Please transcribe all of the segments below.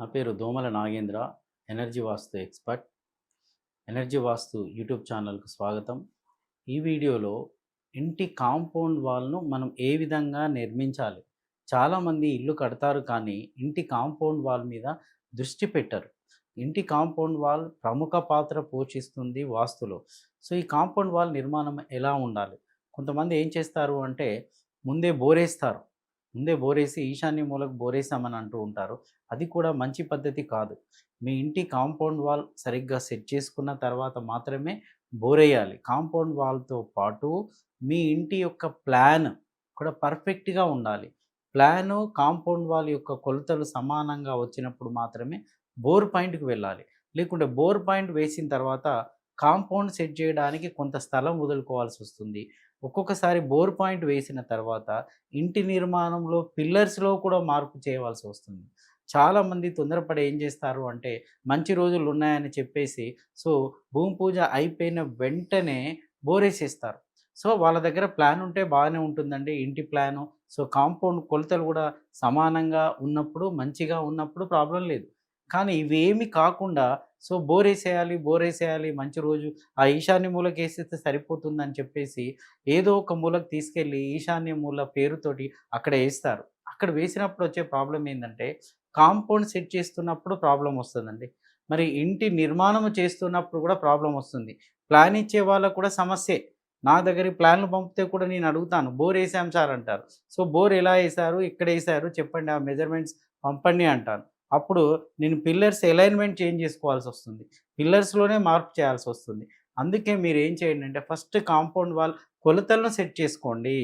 నా పేరు Domala Nagendra energy vastu expert. Energy vastu YouTube ఛానల్కు స్వాగతం. ఈ వీడియోలో ఇంటి కాంపౌండ్ వాల్ను మనం ఏ విధంగా నిర్మించాలి? చాలామంది ఇల్లు కడతారు కానీ ఇంటి కాంపౌండ్ వాల్ మీద దృష్టి పెట్టరు. ఇంటి కాంపౌండ్ వాల్ ప్రముఖ పాత్ర పోషిస్తుంది వాస్తులో. సో ఈ కాంపౌండ్ వాల్ నిర్మాణం ఎలా ఉండాలి? కొంతమంది ఏం చేస్తారు అంటే ముందే బోరేస్తారు. ముందే బోరేసి ఈశాన్య మూలకు బోరేసామని అంటూ ఉంటారు. అది కూడా మంచి పద్ధతి కాదు. మీ ఇంటి కాంపౌండ్ వాల్ సరిగ్గా సెట్ చేసుకున్న తర్వాత మాత్రమే బోరేయాలి. కాంపౌండ్ వాల్తో పాటు మీ ఇంటి యొక్క ప్లాన్ కూడా పర్ఫెక్ట్గా ఉండాలి. ప్లాను కాంపౌండ్ వాల్ యొక్క కొలతలు సమానంగా వచ్చినప్పుడు మాత్రమే బోర్ పాయింట్కి వెళ్ళాలి. లేకుంటే బోర్ పాయింట్ వేసిన తర్వాత కాంపౌండ్ సెట్ చేయడానికి కొంత స్థలం వదులుకోవాల్సి వస్తుంది. ఒక్కొక్కసారి బోర్ పాయింట్ వేసిన తర్వాత ఇంటి నిర్మాణంలో పిల్లర్స్లో కూడా మార్పు చేయవలసి వస్తుంది. చాలామంది తొందరపడి ఏం చేస్తారు అంటే మంచి రోజులు ఉన్నాయని చెప్పేసి సో భూమి పూజ అయిపోయిన వెంటనే బోరేసేస్తారు. సో వాళ్ళ దగ్గర ప్లాన్ ఉంటే బాగానే ఉంటుందండి. ఇంటి ప్లాను. సో కాంపౌండ్ కొలతలు కూడా సమానంగా ఉన్నప్పుడు మంచిగా ఉన్నప్పుడు ప్రాబ్లం లేదు. కానీ ఇవేమి కాకుండా సో బోరేసేయాలి బోరేసేయాలి మంచి రోజు. ఆ ఈశాన్య మూలకి వేసేస్తే సరిపోతుందని చెప్పేసి ఏదో ఒక మూలకు తీసుకెళ్ళి ఈశాన్య మూల పేరుతోటి అక్కడ వేస్తారు. అక్కడ వేసినప్పుడు వచ్చే ప్రాబ్లం ఏంటంటే కాంపౌండ్ సెట్ చేస్తున్నప్పుడు ప్రాబ్లం వస్తుందండి. మరి ఇంటి నిర్మాణం చేస్తున్నప్పుడు కూడా ప్రాబ్లం వస్తుంది. ప్లాన్ ఇచ్చే వాళ్ళకు కూడా సమస్యే. నా దగ్గర ప్లాన్లు పంపితే కూడా నేను అడుగుతాను బోర్ వేసాం సార్ అంటారు. సో బోర్ ఎలా వేశారు ఇక్కడ వేశారు చెప్పండి ఆ మెజర్మెంట్స్ పంపండి అంటాను. అప్పుడు నేను పిల్లర్స్ అలైన్మెంట్ చేంజ్ చేసుకోవాల్సి వస్తుంది. పిల్లర్స్లోనే మార్పు చేయాల్సి వస్తుంది. అందుకే మీరు ఏం చేయండి అంటే ఫస్ట్ కాంపౌండ్ వాల్ కొలతలను సెట్ చేసుకోండి.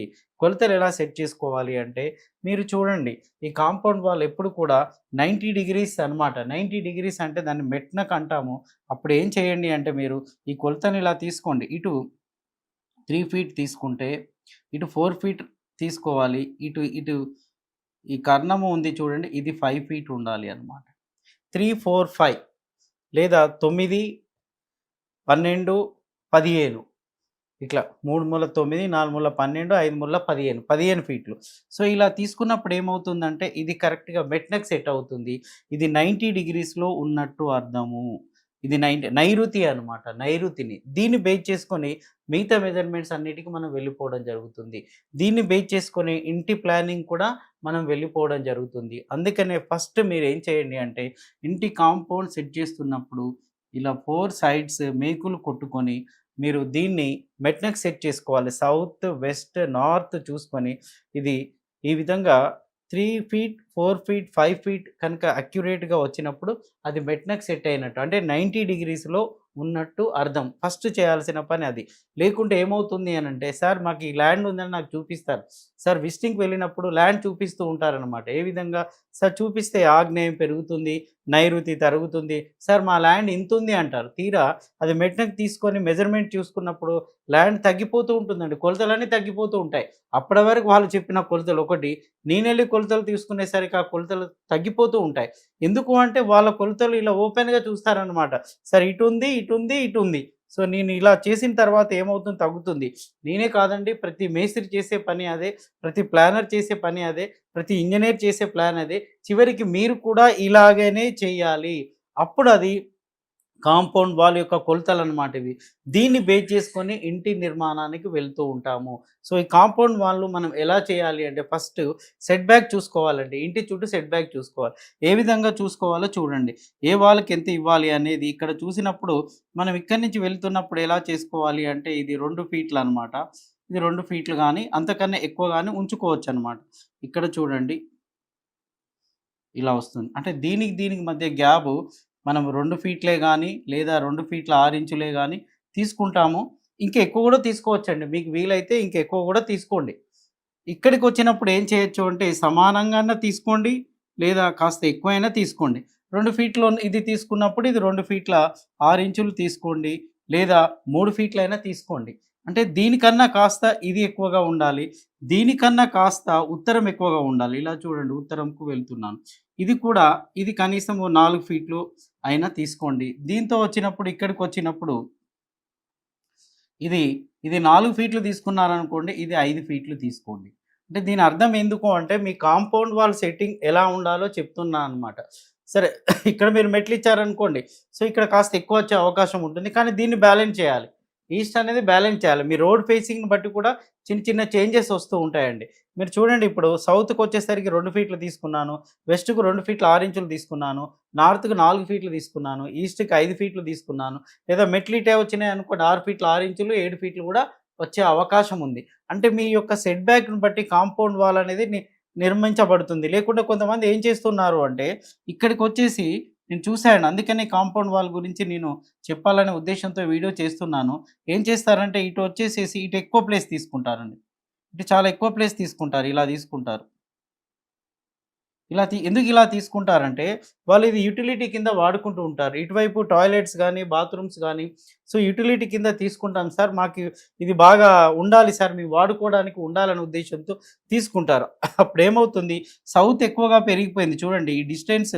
కొలతలు ఎలా సెట్ చేసుకోవాలి అంటే మీరు చూడండి ఈ కాంపౌండ్ వాల్ ఎప్పుడు కూడా నైంటీ డిగ్రీస్ అనమాట నైంటీ డిగ్రీస్ అంటే దాన్ని మెట్నకు అంటాము. అప్పుడు ఏం చేయండి అంటే మీరు ఈ కొలతను ఇలా తీసుకోండి. ఇటు త్రీ ఫీట్ తీసుకుంటే ఇటు ఫోర్ ఫీట్ తీసుకోవాలి. ఇటు ఇటు ఈ కర్ణము ఉంది చూడండి ఇది ఫైవ్ ఫీట్ ఉండాలి అనమాట త్రీ ఫోర్ ఫైవ్ లేదా తొమ్మిది పన్నెండు పదిహేను. ఇట్లా మూడు ముళ్ళ తొమ్మిది నాలుగు ముళ్ళ పన్నెండు ఐదు ముళ్ళ పదిహేను పదిహేను ఫీట్లు సో ఇలా తీసుకున్నప్పుడు ఏమవుతుందంటే ఇది కరెక్ట్గా మెట్నెక్ సెట్ అవుతుంది. ఇది నైంటీ డిగ్రీస్లో ఉన్నట్టు అర్థము. ఇది నై నైరుతి అనమాట నైరుతిని. దీన్ని బేస్ చేసుకొని మిగతా మెజర్మెంట్స్ అన్నిటికీ మనం వెళ్ళిపోవడం జరుగుతుంది. దీన్ని బేస్ చేసుకొని ఇంటి ప్లానింగ్ కూడా మనం వెళ్ళిపోవడం జరుగుతుంది. అందుకనే ఫస్ట్ మీరు ఏం చేయండి అంటే ఇంటి కాంపౌండ్ సెట్ చేస్తున్నప్పుడు ఇలా ఫోర్ సైడ్స్ మేకులు కొట్టుకొని మీరు దీన్ని మెట్నెక్ సెట్ చేసుకోవాలి. సౌత్ వెస్ట్ నార్త్ చూసుకొని ఇది ఈ విధంగా three feet four feet five feet కనుక అక్యురేట్గా వచ్చినప్పుడు అది మెట్నక్ సెట్ అయినట్టు అంటే నైంటీ డిగ్రీస్లో ఉన్నట్టు అర్థం. ఫస్ట్ చేయాల్సిన పని అది. లేకుంటే ఏమవుతుంది అని అంటే సార్ మాకు ఈ ల్యాండ్ ఉందని నాకు చూపిస్తారు. సార్ విజిటింగ్కి వెళ్ళినప్పుడు ల్యాండ్ చూపిస్తూ ఉంటారనమాట ఏ విధంగా సార్ చూపిస్తే ఆగ్నేయం పెరుగుతుంది నైరుతి తరుగుతుంది సార్ మా ల్యాండ్ ఇంత ఉంది అంటారు. తీరా అది మెట్నకు తీసుకొని మెజర్మెంట్ చూసుకున్నప్పుడు ల్యాండ్ తగ్గిపోతూ ఉంటుందండి. కొలతలన్నీ తగ్గిపోతూ ఉంటాయి. అప్పటి వరకు వాళ్ళు చెప్పిన కొలతలు ఒకటి నేను వెళ్ళి కొలతలు తీసుకునేసరికి ఆ కొలతలు తగ్గిపోతూ ఉంటాయి. ఎందుకు అంటే వాళ్ళ కొలతలు ఇలా ఓపెన్గా చూస్తారనమాట సార్ ఇటు ఉంది ఇటు ఉంది ఇటు ఉంది సో నేను ఇలా చేసిన తర్వాత ఏమవుతుంది? తగ్గుతుంది. నేనే కాదండి ప్రతి మేస్త్రి చేసే పని అదే ప్రతి ప్లానర్ చేసే పని అదే ప్రతి ఇంజనీర్ చేసే ప్లాన్ అదే. చివరికి మీరు కూడా ఇలాగనే చేయాలి. అప్పుడు అది కాంపౌండ్ వాల్ యొక్క కొలతలు అనమాట ఇవి. దీన్ని బేస్ చేసుకొని ఇంటి నిర్మాణానికి వెళ్తూ ఉంటాము. సో ఈ కాంపౌండ్ వాళ్ళు మనం ఎలా చేయాలి అంటే ఫస్ట్ సెట్ బ్యాక్ చూసుకోవాలండి. ఇంటి చుట్టూ సెట్ బ్యాక్ చూసుకోవాలి. ఏ విధంగా చూసుకోవాలో చూడండి. ఏ వాళ్ళకి ఎంత ఇవ్వాలి అనేది ఇక్కడ చూసినప్పుడు మనం ఇక్కడి నుంచి వెళ్తున్నప్పుడు ఎలా చేసుకోవాలి అంటే ఇది రెండు ఫీట్లు అనమాట ఇది రెండు ఫీట్లు కానీ అంతకన్నా ఎక్కువ కానీ ఉంచుకోవచ్చు అనమాట ఇక్కడ చూడండి. ఇలా వస్తుంది. అంటే దీనికి దీనికి మధ్య గ్యాప్ మనం రెండు ఫీట్లే కానీ లేదా రెండు ఫీట్ల ఆరు ఇంచులే కానీ తీసుకుంటాము. ఇంకా ఎక్కువ కూడా తీసుకోవచ్చండి. మీకు వీలైతే ఇంకా ఎక్కువ కూడా తీసుకోండి. ఇక్కడికి వచ్చినప్పుడు ఏం చేయొచ్చు అంటే సమానంగా తీసుకోండి లేదా కాస్త ఎక్కువైనా తీసుకోండి. రెండు ఫీట్లో ఇది తీసుకున్నప్పుడు ఇది రెండు ఫీట్ల ఆరు ఇంచులు తీసుకోండి లేదా మూడు ఫీట్లైనా తీసుకోండి. అంటే దీనికన్నా కాస్త ఇది ఎక్కువగా ఉండాలి దీనికన్నా కాస్త ఉత్తరం ఎక్కువగా ఉండాలి. ఇలా చూడండి ఉత్తరంకు వెళ్తున్నాను. ఇది కూడా ఇది కనీసం నాలుగు ఫీట్లు అయినా తీసుకోండి. దీంతో వచ్చినప్పుడు ఇక్కడికి వచ్చినప్పుడు ఇది ఇది నాలుగు ఫీట్లు తీసుకున్నారనుకోండి ఇది ఐదు ఫీట్లు తీసుకోండి. అంటే దీని అర్థం ఎందుకు అంటే మీ కాంపౌండ్ వాల్ సెట్టింగ్ ఎలా ఉండాలో చెప్తున్నా అనమాట సరే ఇక్కడ మీరు మెట్లు ఇచ్చారనుకోండి సో ఇక్కడ కాస్త ఎక్కువ వచ్చే అవకాశం ఉంటుంది. కానీ దీన్ని బ్యాలెన్స్ చేయాలి. ఈస్ట్ అనేది బ్యాలెన్స్ చేయాలి. మీ రోడ్ ఫేసింగ్ని బట్టి కూడా చిన్న చిన్న చేంజెస్ వస్తూ ఉంటాయండి. మీరు చూడండి ఇప్పుడు సౌత్కి వచ్చేసరికి రెండు ఫీట్లు తీసుకున్నాను వెస్ట్కు రెండు ఫీట్లు ఆరు ఇంచులు తీసుకున్నాను నార్త్కు నాలుగు ఫీట్లు తీసుకున్నాను ఈస్ట్కి ఐదు ఫీట్లు తీసుకున్నాను లేదా మెట్లీటే వచ్చినాయి అనుకోండి ఆరు ఫీట్లు ఆరు ఇంచులు ఏడు ఫీట్లు కూడా వచ్చే అవకాశం ఉంది. అంటే మీ యొక్క సెట్ బ్యాక్ను బట్టి కాంపౌండ్ వాల్ అనేది ని- నిర్మించబడుతుంది. లేకుంటే కొంతమంది ఏం చేస్తున్నారు అంటే ఇక్కడికి వచ్చేసి నేను చూశాను. అందుకనే కాంపౌండ్ వాల్ గురించి నేను చెప్పాలనే ఉద్దేశంతో వీడియో చేస్తున్నాను. ఏం చేస్తారంటే ఇటు వచ్చేసేసి ఇటు ఎక్కువ ప్లేస్ తీసుకుంటారండి. ఇటు చాలా ఎక్కువ ప్లేస్ తీసుకుంటారు. ఇలా తీసుకుంటారు. ఇలా తీ ఎందుకు ఇలా తీసుకుంటారంటే వాళ్ళు ఇది యూటిలిటీ కింద వాడుకుంటూ ఉంటారు. ఇటువైపు టాయిలెట్స్ కానీ బాత్రూమ్స్ కానీ సో యూటిలిటీ కింద తీసుకుంటాం సార్. మాకు ఇది బాగా ఉండాలి సార్. మేము వాడుకోవడానికి ఉండాలనే ఉద్దేశంతో తీసుకుంటారు. అప్పుడు ఏమవుతుంది? సౌత్ ఎక్కువగా పెరిగిపోయింది. చూడండి ఈ డిస్టెన్స్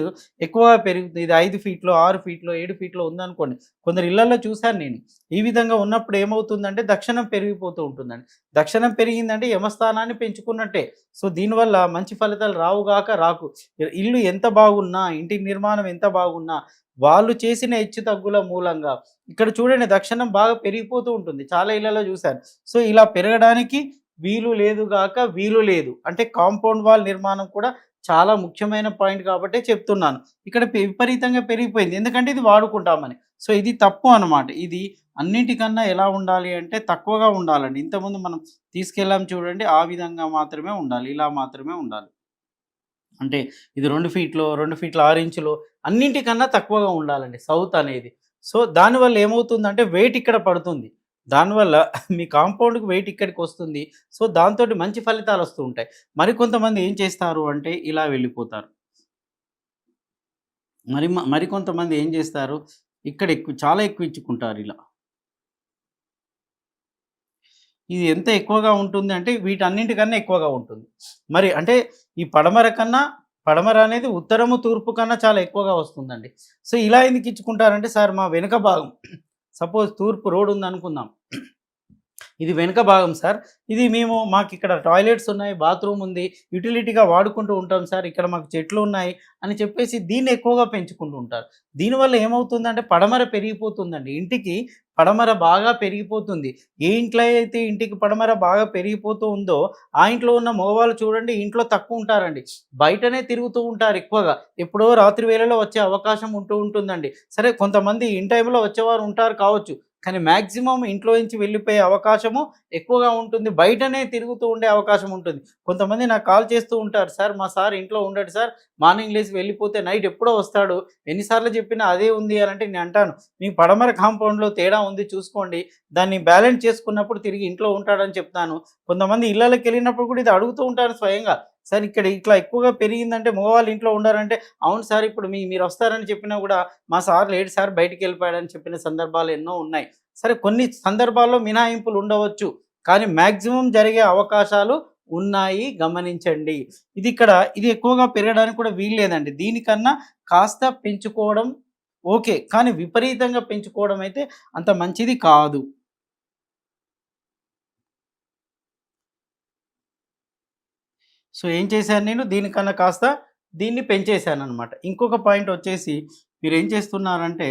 ఎక్కువగా పెరుగుతుంది. ఇది ఐదు ఫీట్లో ఆరు ఫీట్లో ఏడు ఫీట్లో ఉందనుకోండి. కొందరు ఇళ్ళలో చూశాను నేను. ఈ విధంగా ఉన్నప్పుడు ఏమవుతుందంటే దక్షిణం పెరిగిపోతూ ఉంటుందండి. దక్షిణం పెరిగిందంటే యమస్థానాన్ని పెంచుకున్నట్టే. సో దీనివల్ల మంచి ఫలితాలు రావుగాక రాకు. ఇల్లు ఎంత బాగున్నా ఇంటి నిర్మాణం ఎంత బాగున్నా వాళ్ళు చేసిన హెచ్చు తగ్గుల మూలంగా. ఇక్కడ చూడండి దక్షిణం బాగా పెరిగిపోతూ ఉంటుంది. చాలా ఇళ్ళలో చూశాను. సో ఇలా పెరగడానికి వీలు లేదు గాక వీలు లేదు. అంటే కాంపౌండ్ వాల్ నిర్మాణం కూడా చాలా ముఖ్యమైన పాయింట్ కాబట్టి చెప్తున్నాను. ఇక్కడ విపరీతంగా పెరిగిపోయింది. ఎందుకంటే ఇది వాడుకుంటామని. సో ఇది తప్పు అన్నమాట. ఇది అన్నిటికన్నా ఎలా ఉండాలి అంటే తక్కువగా ఉండాలండి. ఇంతకుముందు మనం తీసుకెళ్ళాం చూడండి ఆ విధంగా మాత్రమే ఉండాలి. ఇలా మాత్రమే ఉండాలి. అంటే ఇది రెండు ఫీట్లో రెండు ఫీట్లు ఆరు ఇంచులు అన్నింటికన్నా తక్కువగా ఉండాలండి సౌత్ అనేది. సో దానివల్ల ఏమవుతుందంటే వెయిట్ ఇక్కడ పడుతుంది. దానివల్ల మీ కాంపౌండ్కి వెయిట్ ఇక్కడికి వస్తుంది. సో దాంతో మంచి ఫలితాలు వస్తూ ఉంటాయి. మరికొంతమంది ఏం చేస్తారు అంటే ఇలా వెళ్ళిపోతారు. మరి మరికొంతమంది ఏం చేస్తారు? ఇక్కడ ఎక్కువ చాలా ఎక్కువ ఇచ్చుకుంటారు ఇలా. ఇది ఎంత ఎక్కువగా ఉంటుంది అంటే వీటన్నింటికన్నా ఎక్కువగా ఉంటుంది. మరి అంటే ఈ పడమర కన్నా పడమర అనేది ఉత్తరము తూర్పు కన్నా చాలా ఎక్కువగా వస్తుందండి. సో ఇలా ఎందుకు ఇచ్చుకుంటారంటే సార్ మా వెనుక భాగం. సపోజ్ తూర్పు రోడ్ ఉంది అనుకుందాం. ఇది వెనుక భాగం సార్. ఇది మేము మాకు ఇక్కడ టాయిలెట్స్ ఉన్నాయి బాత్రూమ్ ఉంది యూటిలిటీగా వాడుకుంటూ ఉంటాం సార్. ఇక్కడ మాకు చెట్లు ఉన్నాయి అని చెప్పేసి దీన్ని ఎక్కువగా పెంచుకుంటూ ఉంటారు. దీనివల్ల ఏమవుతుందంటే పడమర పెరిగిపోతుందండి. ఇంటికి పడమర బాగా పెరిగిపోతుంది. ఏ ఇంట్లో అయితే ఇంటికి పడమర బాగా పెరిగిపోతూ ఉందో ఆ ఇంట్లో ఉన్న మగవాళ్ళు చూడండి ఇంట్లో తక్కువ ఉంటారండి. బయటనే తిరుగుతూ ఉంటారు ఎక్కువగా. ఎప్పుడో రాత్రి వేళలో వచ్చే అవకాశం ఉంటూ ఉంటుందండి. సరే కొంతమంది ఇన్ టైంలో వచ్చేవారు ఉంటారు కావచ్చు. కానీ మ్యాక్సిమం ఇంట్లో నుంచి వెళ్ళిపోయే అవకాశము ఎక్కువగా ఉంటుంది. బయటనే తిరుగుతూ ఉండే అవకాశం ఉంటుంది. కొంతమంది నాకు కాల్ చేస్తూ ఉంటారు సార్ మా సార్ ఇంట్లో ఉండడు సార్. మార్నింగ్ లేచి వెళ్ళిపోతే నైట్ ఎప్పుడో వస్తాడు. ఎన్నిసార్లు చెప్పినా అదే ఉంది అని అంటే నేను అంటాను. మీ పడమర కాంపౌండ్లో తేడా ఉంది చూసుకోండి. దాన్ని బ్యాలెన్స్ చేసుకున్నప్పుడు తిరిగి ఇంట్లో ఉంటాడని చెప్తాను. కొంతమంది ఇళ్ళకి వెళ్ళినప్పుడు కూడా ఇది అడుగుతూ ఉంటారు స్వయంగా. సార్ ఇక్కడ ఇట్లా ఎక్కువగా పెరిగిందంటే మగవాళ్ళు ఇంట్లో ఉండారంటే అవును సార్ ఇప్పుడు మీ మీరు వస్తారని చెప్పినా కూడా మా సార్ లేడు సార్ బయటికి వెళ్ళిపోయాడని చెప్పిన సందర్భాలు ఎన్నో ఉన్నాయి. సరే కొన్ని సందర్భాల్లో మినహాయింపులు ఉండవచ్చు కానీ మ్యాక్సిమం జరిగే అవకాశాలు ఉన్నాయి గమనించండి. ఇది ఇక్కడ ఇది ఎక్కువగా పెరగడానికి కూడా వీల్లేదండి. దీనికన్నా కాస్త పెంచుకోవడం ఓకే కానీ విపరీతంగా పెంచుకోవడం అయితే అంత మంచిది కాదు. సో ఏం చేశాను నేను? దీనికన్నా కాస్త దీన్ని పెంచేశాను అనమాట ఇంకొక పాయింట్ వచ్చేసి మీరు ఏం చేస్తున్నారంటే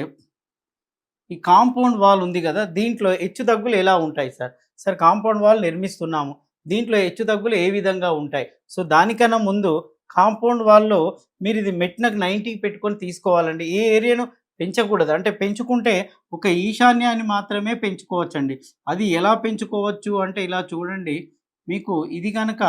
ఈ కాంపౌండ్ వాల్ ఉంది కదా దీంట్లో హెచ్చు తగ్గులు ఎలా ఉంటాయి సార్? సార్ కాంపౌండ్ వాల్ నిర్మిస్తున్నాము. దీంట్లో హెచ్చు తగ్గులు ఏ విధంగా ఉంటాయి? సో దానికన్నా ముందు కాంపౌండ్ వాల్లో మీరు ఇది మెట్నకు నైంటీకి పెట్టుకొని తీసుకోవాలండి. ఏ ఏరియాను పెంచకూడదు. అంటే పెంచుకుంటే ఒక ఈశాన్యాన్ని మాత్రమే పెంచుకోవచ్చండి. అది ఎలా పెంచుకోవచ్చు? అంటే ఇలా చూడండి. మీకు ఇది కనుక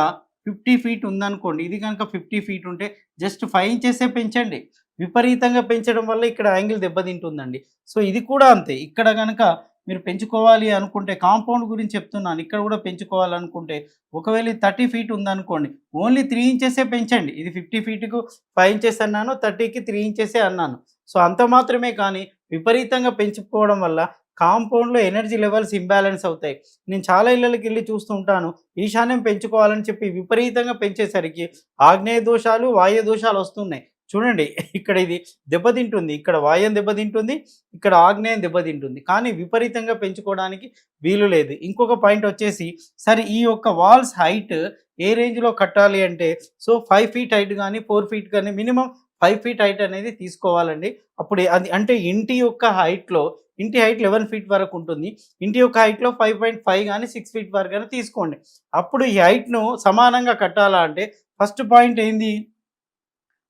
ఫిఫ్టీ ఫీట్ ఉందనుకోండి ఇది కనుక ఫిఫ్టీ ఫీట్ ఉంటే జస్ట్ ఫైవ్ ఇంచెసే పెంచండి. విపరీతంగా పెంచడం వల్ల ఇక్కడ యాంగిల్ దెబ్బతింటుందండి. సో ఇది కూడా అంతే. ఇక్కడ కనుక మీరు పెంచుకోవాలి అనుకుంటే కాంపౌండ్ గురించి చెప్తున్నాను ఇక్కడ కూడా పెంచుకోవాలనుకుంటే ఒకవేళ థర్టీ ఫీట్ ఉందనుకోండి ఓన్లీ త్రీ ఇంచెసే పెంచండి. ఇది ఫిఫ్టీ ఫీట్కు ఫైవ్ ఇంచెస్ అన్నాను థర్టీకి త్రీ ఇంచెసే అన్నాను. సో అంత మాత్రమే కానీ విపరీతంగా పెంచుకోవడం వల్ల కాంపౌండ్లో ఎనర్జీ లెవెల్స్ ఇంబ్యాలెన్స్ అవుతాయి. నేను చాలా ఇళ్ళకి వెళ్ళి చూస్తూ ఉంటాను. ఈశాన్యం పెంచుకోవాలని చెప్పి విపరీతంగా పెంచేసరికి ఆగ్నేయ దోషాలు వాయు దోషాలు వస్తున్నాయి. చూడండి ఇక్కడ ఇది దెబ్బతింటుంది. ఇక్కడ వాయం దెబ్బతింటుంది ఇక్కడ ఆగ్నేయం దెబ్బతింటుంది. కానీ విపరీతంగా పెంచుకోవడానికి వీలు లేదు. ఇంకొక పాయింట్ వచ్చేసి సరే ఈ యొక్క వాల్స్ హైట్ ఏ రేంజ్లో కట్టాలి అంటే సో ఫైవ్ ఫీట్ హైట్ కానీ ఫోర్ ఫీట్ కానీ మినిమం ఫైవ్ ఫీట్ హైట్ అనేది తీసుకోవాలండి. అప్పుడు అది అంటే ఇంటి యొక్క హైట్లో ఇంటి హైట్ లెవెన్ ఫీట్ వరకు ఉంటుంది. ఇంటి యొక్క హైట్లో ఫైవ్ పాయింట్ ఫైవ్ కానీ సిక్స్ ఫీట్ వరకు కానీ తీసుకోండి. అప్పుడు ఈ హైట్ను సమానంగా కట్టాలా అంటే ఫస్ట్ పాయింట్ ఏంది?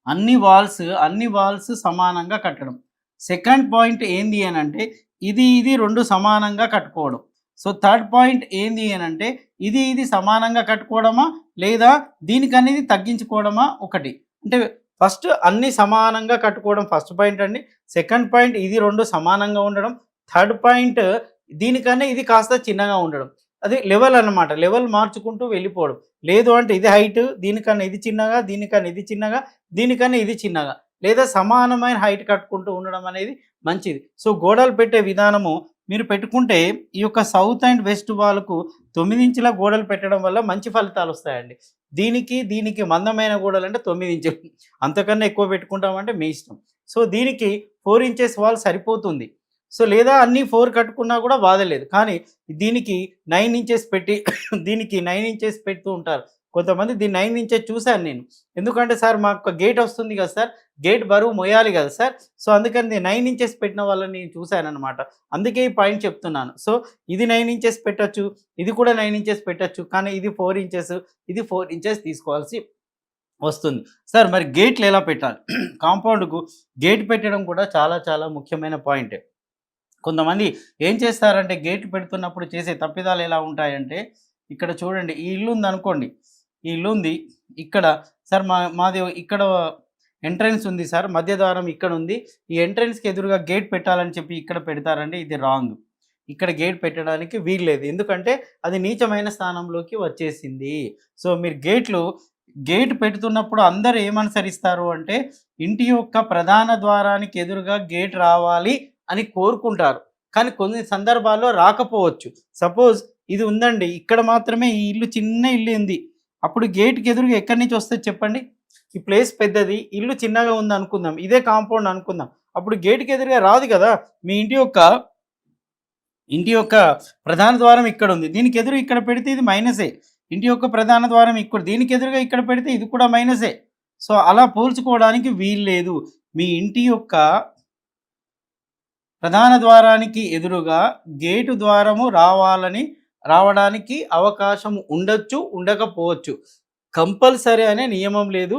అన్ని వాల్స్ అన్ని వాల్స్ సమానంగా కట్టడం. సెకండ్ పాయింట్ ఏంది అని అంటే ఇది ఇది రెండు సమానంగా కట్టుకోవడం. సో థర్డ్ పాయింట్ ఏంది అని అంటే ఇది ఇది సమానంగా కట్టుకోవడమా? లేదా దీనికనేది తగ్గించుకోవడమా? ఒకటి. అంటే ఫస్ట్ అన్ని సమానంగా కట్టుకోవడం ఫస్ట్ పాయింట్ అండి. సెకండ్ పాయింట్ ఇది రెండు సమానంగా ఉండడం. థర్డ్ పాయింట్ దీనికన్నా ఇది కాస్త చిన్నగా ఉండడం. అది లెవెల్ అన్నమాట. లెవెల్ మార్చుకుంటూ వెళ్ళిపోవడం. లేదు అంటే ఇది హైట్ దీనికన్నా ఇది చిన్నగా దీనికన్నా ఇది చిన్నగా దీనికన్నా ఇది చిన్నగా. లేదా సమానమైన హైట్ కట్టుకుంటూ ఉండడం అనేది మంచిది. సో గోడలు పెట్టే విధానము మీరు పెట్టుకుంటే ఈ యొక్క సౌత్ అండ్ వెస్ట్ వాళ్ళకు తొమ్మిది ఇంచుల గోడలు పెట్టడం వల్ల మంచి ఫలితాలు వస్తాయండి. దీనికి దీనికి మందమైన గోడలు అంటే తొమ్మిది ఇంచులు అంతకన్నా ఎక్కువ పెట్టుకుంటామంటే మీ ఇష్టం. సో దీనికి ఫోర్ ఇంచెస్ వాల్ సరిపోతుంది. సో లేదా అన్నీ ఫోర్ కట్టుకున్నా కూడా బాధలేదు కానీ దీనికి నైన్ ఇంచెస్ పెట్టి దీనికి నైన్ ఇంచెస్ పెడుతూ ఉంటారు. కొంతమంది దీన్ని నైన్ ఇంచెస్ చూశాను నేను. ఎందుకంటే సార్ మాకు గేట్ వస్తుంది కదా సార్ గేట్ బరువు మొయ్యాలి కదా సార్. సో అందుకని నేను నైన్ ఇంచెస్ పెట్టిన వాళ్ళని నేను చూశాను అనమాట అందుకే ఈ పాయింట్ చెప్తున్నాను. సో ఇది నైన్ ఇంచెస్ పెట్టచ్చు ఇది కూడా నైన్ ఇంచెస్ పెట్టచ్చు కానీ ఇది ఫోర్ ఇంచెస్ ఇది ఫోర్ ఇంచెస్ తీసుకోవాల్సి వస్తుంది. సార్ మరి గేట్లు ఎలా పెట్టాలి? కాంపౌండ్కు గేట్ పెట్టడం కూడా చాలా చాలా ముఖ్యమైన పాయింట్. కొంతమంది ఏం చేస్తారంటే గేట్లు పెడుతున్నప్పుడు చేసే తప్పిదాలు ఎలా ఉంటాయంటే ఇక్కడ చూడండి ఈ ఇల్లు ఉంది అనుకోండి ఇల్లు ఉంది ఇక్కడ సార్ మా మాది ఇక్కడ ఎంట్రన్స్ ఉంది సార్. మధ్య ద్వారం ఇక్కడ ఉంది ఈ ఎంట్రన్స్కి ఎదురుగా గేట్ పెట్టాలని చెప్పి ఇక్కడ పెడతారండి. ఇది రాంగ్. ఇక్కడ గేట్ పెట్టడానికి వీల్లేదు. ఎందుకంటే అది నీచమైన స్థానంలోకి వచ్చేసింది. సో మీరు గేట్లు గేట్ పెడుతున్నప్పుడు అందరు ఏమనుసరిస్తారు అంటే ఇంటి యొక్క ప్రధాన ద్వారానికి ఎదురుగా గేట్ రావాలి అని కోరుకుంటారు. కానీ కొన్ని సందర్భాల్లో రాకపోవచ్చు. సపోజ్ ఇది ఉందండి. ఇక్కడ మాత్రమే ఈ ఇల్లు చిన్న ఇల్లు ఉంది. అప్పుడు గేట్కి ఎదురుగా ఎక్కడి నుంచి వస్తుంది చెప్పండి? ఈ ప్లేస్ పెద్దది ఇల్లు చిన్నగా ఉంది అనుకుందాం ఇదే కాంపౌండ్ అనుకుందాం. అప్పుడు గేట్కి ఎదురుగా రాదు కదా మీ ఇంటి యొక్క ఇంటి యొక్క ప్రధాన ద్వారం ఇక్కడ ఉంది. దీనికి ఎదురు ఇక్కడ పెడితే ఇది మైనసే ఇంటి యొక్క ప్రధాన ద్వారం ఇక్కడ దీనికి ఎదురుగా ఇక్కడ పెడితే ఇది కూడా మైనసే సో అలా పోల్చుకోవడానికి వీలు లేదు మీ ఇంటి యొక్క ప్రధాన ద్వారానికి ఎదురుగా గేటు ద్వారము రావాలని రావడానికి అవకాశం ఉండొచ్చు ఉండకపోవచ్చు. కంపల్సరీ అనే నియమం లేదు.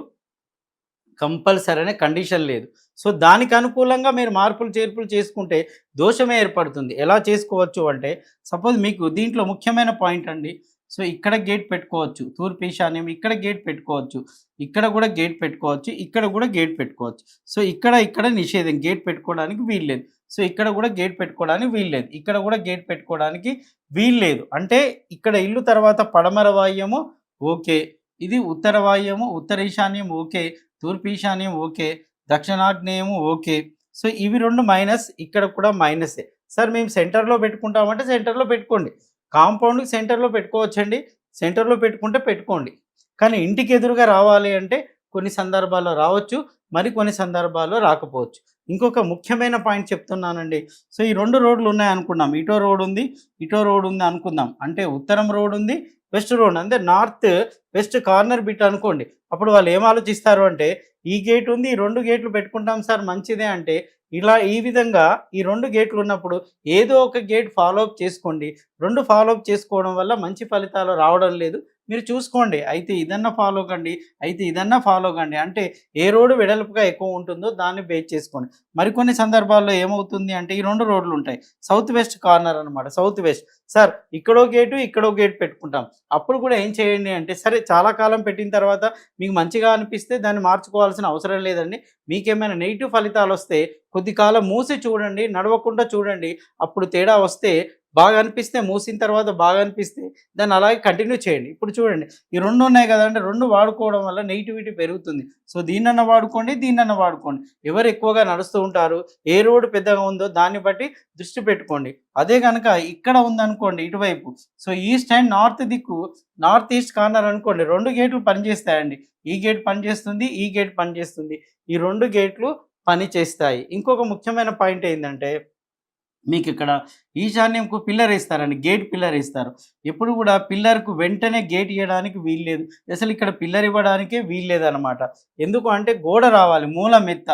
కంపల్సరీ అనే కండిషన్ లేదు. సో దానికి అనుకూలంగా మీరు మార్పులు చేర్పులు చేసుకుంటే దోషమే ఏర్పడుతుంది. ఎలా చేసుకోవచ్చు అంటే సపోజ్ మీకు దీంట్లో ముఖ్యమైన పాయింట్ అండి. సో ఇక్కడ గేట్ పెట్టుకోవచ్చు. తూర్పు ఈశాన్యం ఇక్కడ గేట్ పెట్టుకోవచ్చు. ఇక్కడ కూడా గేట్ పెట్టుకోవచ్చు. ఇక్కడ కూడా గేట్ పెట్టుకోవచ్చు. సో ఇక్కడ ఇక్కడ నిషేధం. గేట్ పెట్టుకోవడానికి వీల్లేదు. సో ఇక్కడ కూడా గేట్ పెట్టుకోవడానికి వీల్లేదు ఇక్కడ కూడా గేట్ పెట్టుకోవడానికి వీల్లేదు అంటే ఇక్కడ ఇల్లు తర్వాత పడమర వాయ్యము ఓకే. ఇది ఉత్తర వాయ్యము ఉత్తర ఈశాన్యం ఓకే. తూర్పు ఈశాన్యం ఓకే. దక్షిణాగ్నేయము ఓకే. సో ఇవి రెండు మైనస్ ఇక్కడ కూడా మైనసే. సార్ మేము సెంటర్లో పెట్టుకుంటామంటే సెంటర్లో పెట్టుకోండి. కాంపౌండ్కి సెంటర్లో పెట్టుకోవచ్చండి. సెంటర్లో పెట్టుకుంటే పెట్టుకోండి. కానీ ఇంటికి ఎదురుగా రావాలి అంటే కొన్ని సందర్భాల్లో రావచ్చు మరి కొన్ని సందర్భాల్లో రాకపోవచ్చు. ఇంకొక ముఖ్యమైన పాయింట్ చెప్తున్నానండి. సో ఈ రెండు రోడ్లు ఉన్నాయి అనుకున్నాం ఇటో రోడ్ ఉంది ఇటో రోడ్ ఉంది అనుకుందాం. అంటే ఉత్తరం రోడ్ ఉంది వెస్ట్ రోడ్ అంటే నార్త్ వెస్ట్ కార్నర్ బిట్ అనుకోండి. అప్పుడు వాళ్ళు ఏం ఆలోచిస్తారు అంటే ఈ గేట్ ఉంది ఈ రెండు గేట్లు పెట్టుకుంటాం సార్ మంచిదే అంటే ఇలా ఈ విధంగా ఈ రెండు గేట్లు ఉన్నప్పుడు ఏదో ఒక గేట్ ఫాలోఅప్ చేసుకోండి. రెండు ఫాలోఅప్ చేసుకోవడం వల్ల మంచి ఫలితాలు రావడం లేదు. మీరు చూసుకోండి. అయితే ఇదన్నా ఫాలో కండి. అయితే ఇదన్నా ఫాలో కండి. అంటే ఏ రోడ్డు వెడల్పుగా ఎక్కువ ఉంటుందో దాన్ని బేస్ చేసుకోండి. మరికొన్ని సందర్భాల్లో ఏమవుతుంది అంటే ఈ రెండు రోడ్లు ఉంటాయి. సౌత్ వెస్ట్ కార్నర్ అనమాట సౌత్ వెస్ట్ సార్ ఇక్కడో గేటు ఇక్కడో గేట్ పెట్టుకుంటాం. అప్పుడు కూడా ఏం చేయండి అంటే సరే చాలా కాలం పెట్టిన తర్వాత మీకు మంచిగా అనిపిస్తే దాన్ని మార్చుకోవాల్సిన అవసరం లేదండి. మీకేమైనా నెగిటివ్ ఫలితాలు వస్తే కొద్ది కాలం మూసి చూడండి నడవకుండా చూడండి. అప్పుడు తేడా వస్తే బాగా అనిపిస్తే మూసిన తర్వాత బాగా అనిపిస్తే దాన్ని అలాగే కంటిన్యూ చేయండి. ఇప్పుడు చూడండి ఈ రెండు ఉన్నాయి కదంటే రెండు వాడుకోవడం వల్ల నెగిటివిటీ పెరుగుతుంది. సో దీన్నన్న వాడుకోండి దీన్నన్న వాడుకోండి. ఎవరు ఎక్కువగా నడుస్తూ ఉంటారు ఏ రోడ్డు పెద్దగా ఉందో దాన్ని బట్టి దృష్టి పెట్టుకోండి. అదే కనుక ఇక్కడ ఉందనుకోండి ఇటువైపు. సో ఈస్ట్ అండ్ నార్త్ దిక్కు నార్త్ ఈస్ట్ కార్నర్ అనుకోండి రెండు గేట్లు పనిచేస్తాయండి. ఈ గేట్ పనిచేస్తుంది ఈ గేట్ పనిచేస్తుంది. ఈ రెండు గేట్లు పనిచేస్తాయి. ఇంకొక ముఖ్యమైన పాయింట్ ఏంటంటే మీకు ఇక్కడ ఈశాన్యంకు పిల్లర్ వేస్తారండి గేట్ పిల్లర్ వేస్తారు. ఎప్పుడు కూడా పిల్లర్కు వెంటనే గేట్ ఇవ్వడానికి వీల్లేదు. అసలు ఇక్కడ పిల్లర్ ఇవ్వడానికే వీల్లేదు అనమాట ఎందుకు అంటే గోడ రావాలి మూల మెత్త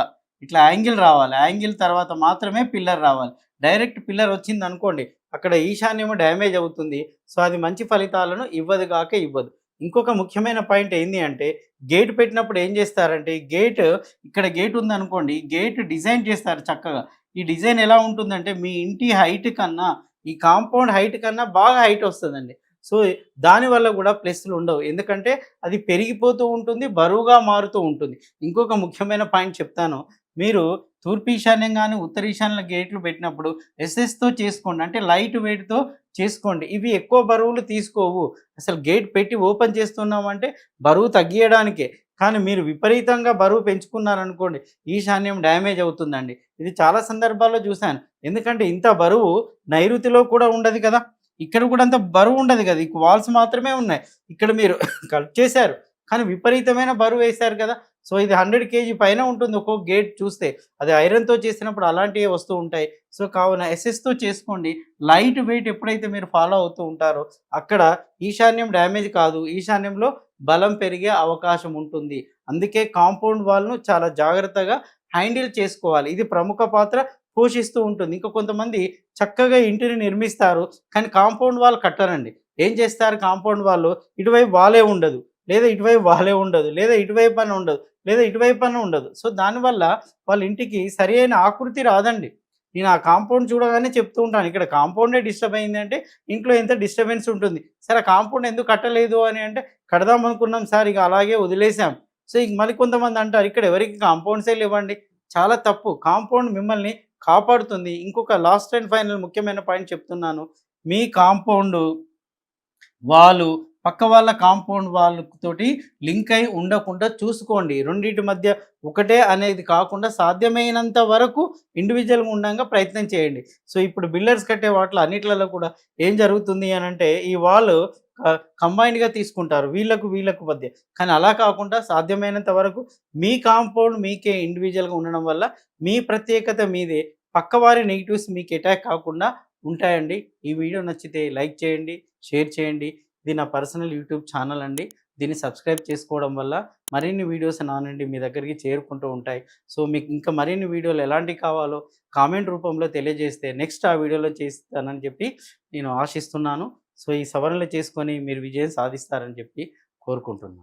ఇట్లా యాంగిల్ రావాలి యాంగిల్ తర్వాత మాత్రమే పిల్లర్ రావాలి. డైరెక్ట్ పిల్లర్ వచ్చింది అనుకోండి అక్కడ ఈశాన్యము డ్యామేజ్ అవుతుంది. సో అది మంచి ఫలితాలను ఇవ్వదు కాక ఇవ్వదు. ఇంకొక ముఖ్యమైన పాయింట్ ఏంటి అంటే గేట్ పెట్టినప్పుడు ఏం చేస్తారంటే గేట్ ఇక్కడ గేట్ ఉందనుకోండి గేట్ డిజైన్ చేస్తారు చక్కగా. ఈ డిజైన్ ఎలా ఉంటుందంటే మీ ఇంటి హైట్ కన్నా ఈ కాంపౌండ్ హైట్ కన్నా బాగా హైట్ వస్తుందండి. సో దానివల్ల కూడా ప్లస్లు ఉండవు. ఎందుకంటే అది పెరిగిపోతూ ఉంటుంది బరువుగా మారుతూ ఉంటుంది. ఇంకొక ముఖ్యమైన పాయింట్ చెప్తాను. మీరు తూర్పు ఈశాన్యం కానీ ఉత్తర ఈశాన్య గేట్లు పెట్టినప్పుడు ఎస్ఎస్తో చేసుకోండి. అంటే లైట్ వెయిట్తో చేసుకోండి. ఇవి ఎక్కువ బరువులు తీసుకోవు. అసలు గేట్ పెట్టి ఓపెన్ చేస్తున్నామంటే బరువు తగ్గియడానికే. కానీ మీరు విపరీతంగా బరువు పెంచుకున్నారనుకోండి ఈశాన్యం డ్యామేజ్ అవుతుందండి. ఇది చాలా సందర్భాల్లో చూశాను. ఎందుకంటే ఇంత బరువు నైరుతిలో కూడా ఉండదు కదా. ఇక్కడ కూడా అంత బరువు ఉండదు కదా. ఈ వాల్స్ మాత్రమే ఉన్నాయి. ఇక్కడ మీరు కట్ చేశారు. కానీ విపరీతమైన బరువు వేశారు కదా. సో ఇది హండ్రెడ్ కేజీ పైన ఉంటుంది ఒక్కొక్క గేట్ చూస్తే. అది ఐరన్తో చేసినప్పుడు అలాంటివి వస్తూ ఉంటాయి. సో కావున ఎస్ఎస్తో చేసుకోండి. లైట్ వెయిట్ ఎప్పుడైతే మీరు ఫాలో అవుతూ ఉంటారో అక్కడ ఈశాన్యం డ్యామేజ్ కాదు. ఈశాన్యంలో బలం పెరిగే అవకాశం ఉంటుంది. అందుకే కాంపౌండ్ వాల్ను చాలా జాగ్రత్తగా హ్యాండిల్ చేసుకోవాలి. ఇది ప్రముఖ పాత్ర పోషిస్తూ ఉంటుంది. ఇంకా కొంతమంది చక్కగా ఇంటిని నిర్మిస్తారు కానీ కాంపౌండ్ వాల్ కట్టరండి. ఏం చేస్తారు కాంపౌండ్ వాళ్ళు ఇటువైపు వాలే ఉండదు. లేదా ఇటువైపు వాలే ఉండదు. లేదా ఇటువైపు అని ఉండదు. లేదా ఇటువైపు అని ఉండదు. సో దానివల్ల వాళ్ళ ఇంటికి సరి అయిన ఆకృతి రాదండి. నేను ఆ కాంపౌండ్ చూడగానే చెప్తూ ఉంటాను. ఇక్కడ కాంపౌండే డిస్టర్బ్ అయింది అంటే ఇంట్లో ఎంత డిస్టర్బెన్స్ ఉంటుంది. సరే ఆ కాంపౌండ్ ఎందుకు కట్టలేదు అని అంటే కడదాం అనుకున్నాం సార్ ఇక అలాగే వదిలేసాం సో ఇక మళ్ళీ కొంతమంది అంటారు ఇక్కడ ఎవరికి కాంపౌండ్సే లేవండి. చాలా తప్పు. కాంపౌండ్ మిమ్మల్ని కాపాడుతుంది. ఇంకొక లాస్ట్ అండ్ ఫైనల్ ముఖ్యమైన పాయింట్ చెప్తున్నాను. మీ కాంపౌండ్ వాళ్ళు పక్క వాళ్ళ కాంపౌండ్ వాళ్ళతోటి లింక్ అయి ఉండకుండా చూసుకోండి. రెండింటి మధ్య ఒకటే అనేది కాకుండా సాధ్యమైనంత వరకు ఇండివిజువల్గా ఉండగా ప్రయత్నం చేయండి. సో ఇప్పుడు బిల్డర్స్ కట్టే వాటిలో అన్నిట్లలో కూడా ఏం జరుగుతుంది అని అంటే ఈ వాళ్ళు కంబైన్డ్గా తీసుకుంటారు. వీళ్ళకు వీళ్ళకు మధ్య. కానీ అలా కాకుండా సాధ్యమైనంత వరకు మీ కాంపౌండ్ మీకే ఇండివిజువల్గా ఉండడం వల్ల మీ ప్రత్యేకత మీదే పక్కవారి నెగిటివ్స్ మీకు అటాక్ కాకుండా ఉంటాయండి. ఈ వీడియో నచ్చితే లైక్ చేయండి షేర్ చేయండి. ఇది నా పర్సనల్ యూట్యూబ్ ఛానల్ అండి. దీన్ని సబ్స్క్రైబ్ చేసుకోవడం వల్ల మరిన్ని వీడియోస్ నా నుండి మీ దగ్గరికి చేరుకుంటూ ఉంటాయి. సో మీకు ఇంకా మరిన్ని వీడియోలు ఎలాంటివి కావాలో కామెంట్ రూపంలో తెలియజేస్తే నెక్స్ట్ ఆ వీడియోలో చేస్తానని చెప్పి నేను ఆశిస్తున్నాను. సో ఈ సవరణలు చేసుకొని మీరు విజయం సాధిస్తారని చెప్పి కోరుకుంటున్నాను.